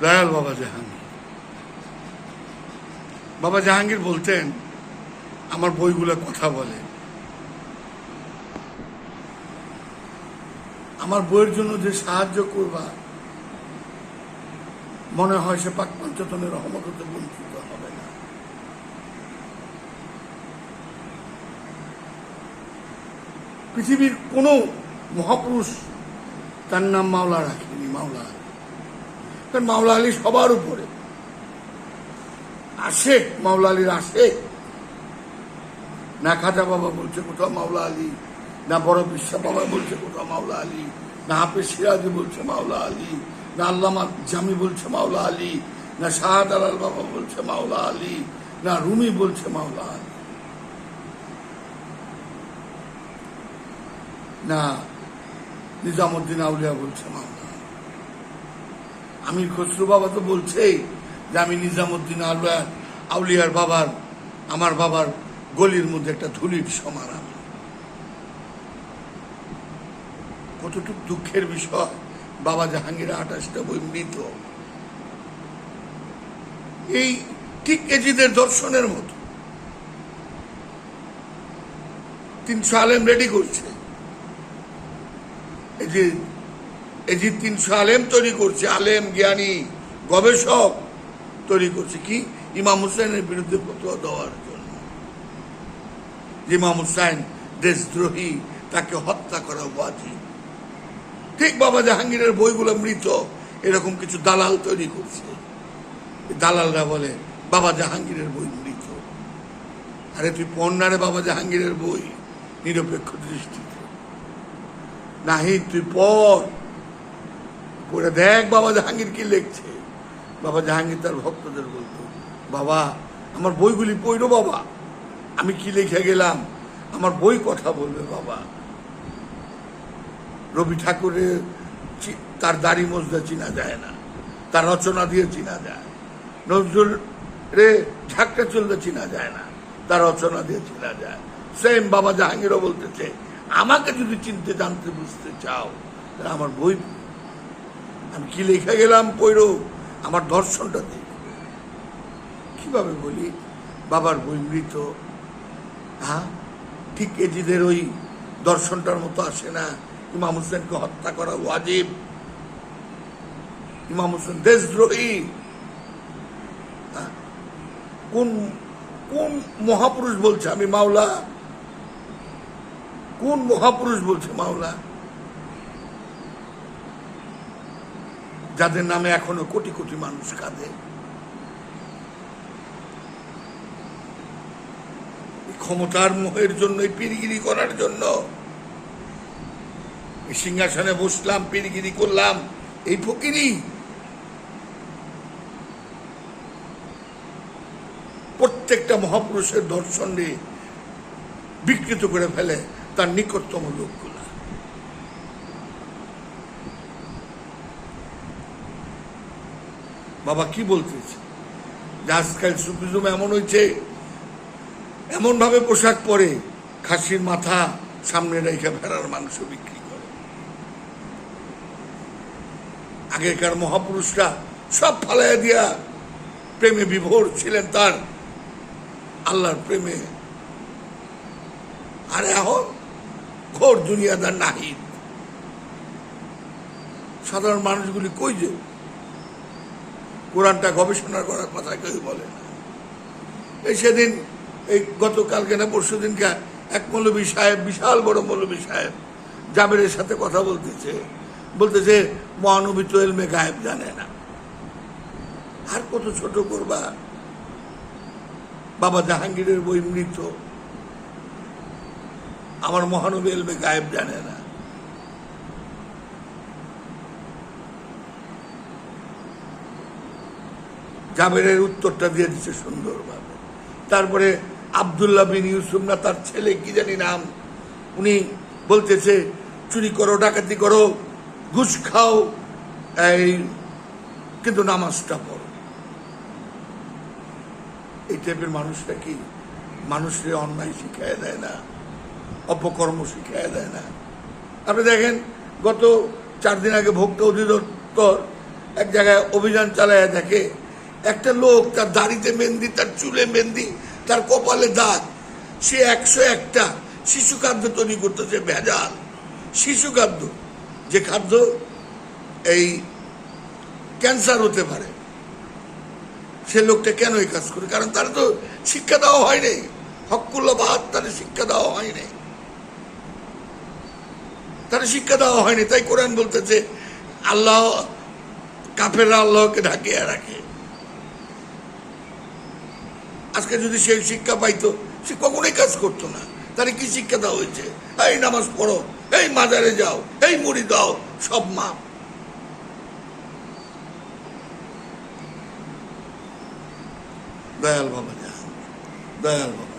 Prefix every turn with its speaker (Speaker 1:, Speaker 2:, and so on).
Speaker 1: দয়াল বাবা জাহাঙ্গীর। বাবা জাহাঙ্গীর বলতেন, আমার বইগুলো কথা বলে। আমার বইয়ের জন্য যে সাহায্য করবা, মনে হয় সে পাক পঞ্চতনের রহমত হতে বঞ্চিত হবে না। পৃথিবীর কোনো মহাপুরুষ তার নাম মাওলা রাখেনি মাওলা। কারণ মাওলা আলী সবার উপরে। আশেক মাওলা আলীর আশেক না খাজা বাবা বলছে কোথাও মাওলা আলী, না বড় বিশ্বা বাবা বলছে কোথাও মাওলা আলী, না হাফেজ সিরাজি বলছে মাওলা আলী, না আল্লামা জামি বলছে মাওলা আলী, না শাহাদ আলাল বাবা বলছে মাওলা আলী, না রুমি বলছে মাওলা আলী। না নিজামুদ্দিন আউলিয়া বলছে মাওলা আমির খসরু বাবা তো বলছেই যে আমি নিজামুদ্দিন আউলিয়া আউলিয়ার বাবার, আমার বাবার গলির মধ্যে একটা ধুলির সমান আমি কতটুকু দুঃখের বিষয়, বাবা জাহাঙ্গীর আঠাশটা বই মৃত। এই ঠিক এজিদের দর্শনের মতো। তিনশো আলেম রেডি করছে। এই যে এজিদ তিনশো আলেম তৈরি করছে, আলেম, জ্ঞানী, গবেষক তৈরি করছে, কি? ইমাম হুসেনের বিরুদ্ধে ফতোয়া দেওয়ার জন্য। যে ইমাম হুসাইন দেশদ্রোহী, তাকে হত্যা করা ওয়াজিব। ঠিক বাবা জাহাঙ্গীরের বইগুলো মৃত, এরকম কিছু দালাল তৈরি করছে। দালালরা বলে, বাবা জাহাঙ্গীরের বই মৃত। আরে তুই পন্নারে বাবা জাহাঙ্গীরের বই, নিরপেক্ষ দৃষ্টিতে। নাহি তুই পড়। পড়ে দেখ বাবা জাহাঙ্গীর কি লিখছে? বাবা জাহাঙ্গীর তার ভক্তদের বলতো, বাবা, আমার বইগুলি পড়ো বাবা। আমি কি লিখে গেলাম? আমার বই কথা বলবে বাবা। রবি ঠাকুরের তার দাড়ি মজদা চিনা যায় না, তার রচনা দিয়ে চিনা যায়, নজরুল রে ঝাঁকটা চলতে চিনা যায় না, তার রচনা দিয়ে চিনা যায়। সেম বাবা জাহাঙ্গীরও বলতেছে, আমাকে যদি চিনতে, জানতে, বুঝতে চাও, তাহলে আমার বই। আমি কি লিখে গেলাম পড়ো আমার দর্শনটা দেখবে কীভাবে বলি? বাবার বই মৃত। হ্যাঁ? ঠিক এজিদের ওই দর্শনটার মতো আসে না। ইমাম হোসেনকে হত্যা করা ওয়াজিব। ইমাম হোসেন দেশদ্রোহী। হ্যাঁ? কোন কোন মহাপুরুষ বলছে আমি মাওলা? কোন মহাপুরুষ বলছে মাওলা? যাদের নামে এখনও কোটি কোটি মানুষ কাঁদে। ক্ষমতার মোহের জন্য পিরিগিরি করার জন্য। সিংহাসনে বসলাম পিরিগিরি করলাম। এই ফকিরি। প্রত্যেকটা মহাপুরুষের দর্শন বিকৃত করে ফেলে তার নিকটতম লোকগুলা। বাবা কি বলতেছে? আজকাল সুফিজম এমন হয়েছে এমন ভাবে পোশাক পরে খাসির মাথা সামনে রেখে ভেড়ার মাংস বিক্রি করে। আগেকার মহাপুরুষরা সব ফালাইয়া দিয়া প্রেমে বিভোর ছিলেন তার, আল্লাহর প্রেমে। আর এখন ঘোর দুনিয়াদার নাহিদ। সাধারণ মানুষগুলি কই যে কোরআনটা গবেষণা করার কথা কেউ বলে না। এই সেদিন, এই গতকালকে না পরশু দিনকে এক মৌলবী সাহেব, বিশাল বড় মৌলবী সাহেব জাবেরের সাথে কথা বলতেছে। বলতেছে, মহানবী তো এলমে গায়েব জানে না। আর কত ছোট করবা? বাবা জাহাঙ্গীরের বই মৃত। আমার মহানবী এলমে গায়েব জানে না। জাবেরের উত্তরটা দিয়ে দিচ্ছে সুন্দরভাবে। তারপরে আবদুল্লাহ বিন ইউসুফ না, তার ছেলে কি জানি নাম, উনি বলতেছে, চুরি করো, ডাকাতি করো, ঘুষ খাও, এই, কিন্তু নামাজটা পড়ো। এই টাইপের মানুষটা কি? মানুষের অন্যায় শিখায় দেয় না, অপকর্ম শিখায় দেয় না। আপনি দেখেন, গত চার দিন আগে ভোক্তা অধিদপ্তর এক জায়গায় অভিযান চালায় দেখে একটা লোক তার দাড়িতে মেহেন্দি, তার চুলে মেহেন্দি, তার কপালে দাগ। সে একশো একটা শিশু খাদ্য তৈরি করতেছে, ভেজাল শিশু খাদ্য, যে খাদ্য এই ক্যান্সার হতে পারে। সে লোকটা কেন এই কাজ করে? কারণ তার তো শিক্ষা দেওয়া হয়নি হকুল্লা বাদ তার শিক্ষা দেওয়া হয়নি তার শিক্ষা দেওয়া হয়নি তাই কোরআন বলতেছে, আল্লাহ কাফেররা আল্লাহকে ঢাকিয়ে রাখে। আজকে যদি সে শিক্ষা পাইতো, সে কখনোই কাজ করতো না। তাহলে কি শিক্ষা দেওয়া হয়েছে? এই নামাজ পড়ো, এই মাজারে যাও, এই মুড়ি দাও, সব মা দয়াল বাবা যা দয়াল বাবা।